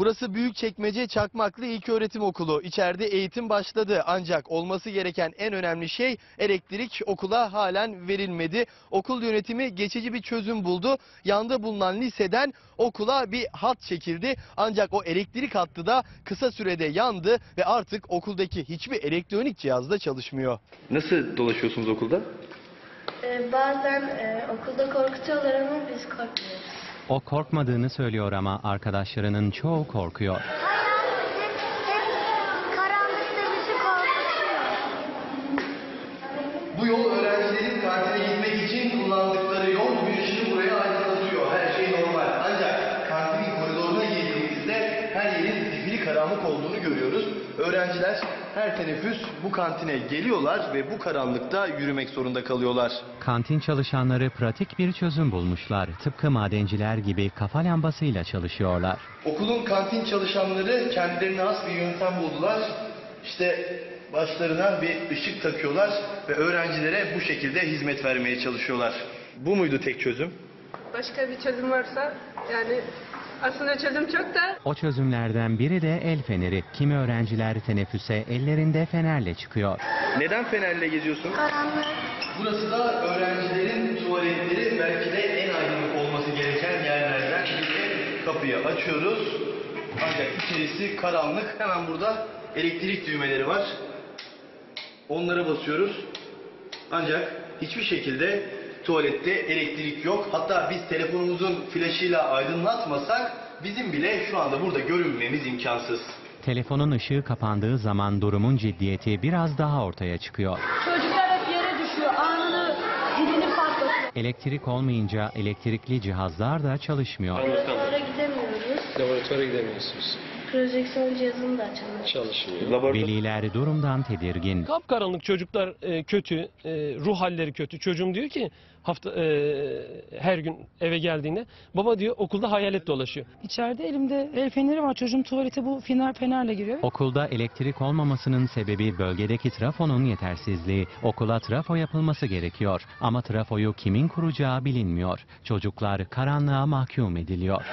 Burası Büyükçekmece Çakmaklı İlköğretim Okulu. İçeride eğitim başladı ancak olması gereken en önemli şey elektrik okula halen verilmedi. Okul yönetimi geçici bir çözüm buldu. Yanda bulunan liseden okula bir hat çekildi. Ancak o elektrik hattı da kısa sürede yandı ve artık okuldaki hiçbir elektronik cihazda çalışmıyor. Nasıl dolaşıyorsunuz okulda? Ee, bazen e, okulda korkutuyorlar ama biz korkmuyoruz. O korkmadığını söylüyor ama arkadaşlarının çoğu korkuyor. Bu yol öğrencilerin kantine gitmek için kullandıkları yol ışığı buraya aydınlatıyor. Her şey normal. Ancak kantinin koridoruna girdiğimizde her yerin zifiri karanlık olduğunu görüyoruz. Öğrenciler her teneffüs bu kantine geliyorlar ve bu karanlıkta yürümek zorunda kalıyorlar. Kantin çalışanları pratik bir çözüm bulmuşlar. Tıpkı madenciler gibi kafa lambasıyla çalışıyorlar. Okulun kantin çalışanları kendilerine has bir yöntem buldular. İşte başlarına bir ışık takıyorlar ve öğrencilere bu şekilde hizmet vermeye çalışıyorlar. Bu muydu tek çözüm? Başka bir çözüm varsa yani aslında çözüm çok da O çözümlerden biri de el feneri. Kimi öğrenciler teneffüse ellerinde fenerle çıkıyor. Neden fenerle geziyorsun? Karanlık. Burası da öğrencilerin tuvaletleri belki de en aydınlık olması gereken yerlerden biri. Kapıyı açıyoruz. Ancak içerisi karanlık. Hemen burada elektrik düğmeleri var. Onlara basıyoruz. Ancak hiçbir şekilde tuvalette elektrik yok. Hatta biz telefonumuzun flaşıyla aydınlatmasak bizim bile şu anda burada görünmemiz imkansız. Telefonun ışığı kapandığı zaman durumun ciddiyeti biraz daha ortaya çıkıyor. Çocuklar hep yere düşüyor. Anını dilini patlatıyor. Elektrik olmayınca elektrikli cihazlar da çalışmıyor. Laboratuvara gidemiyoruz. Laboratuvara gidemiyorsunuz. Projeksiyon cihazını da açamıyoruz. Çalışmıyor. Veliler durumdan tedirgin. Kapkaranlık çocuklar e, kötü, e, ruh halleri kötü. Çocuğum diyor ki hafta e, her gün eve geldiğinde baba diyor okulda hayalet dolaşıyor. İçeride elimde el feneri var. Çocuğum tuvalete bu fener fenerle giriyor. Okulda elektrik olmamasının sebebi bölgedeki trafonun yetersizliği. Okula trafo yapılması gerekiyor ama trafoyu kimin kuracağı bilinmiyor. Çocuklar karanlığa mahkum ediliyor.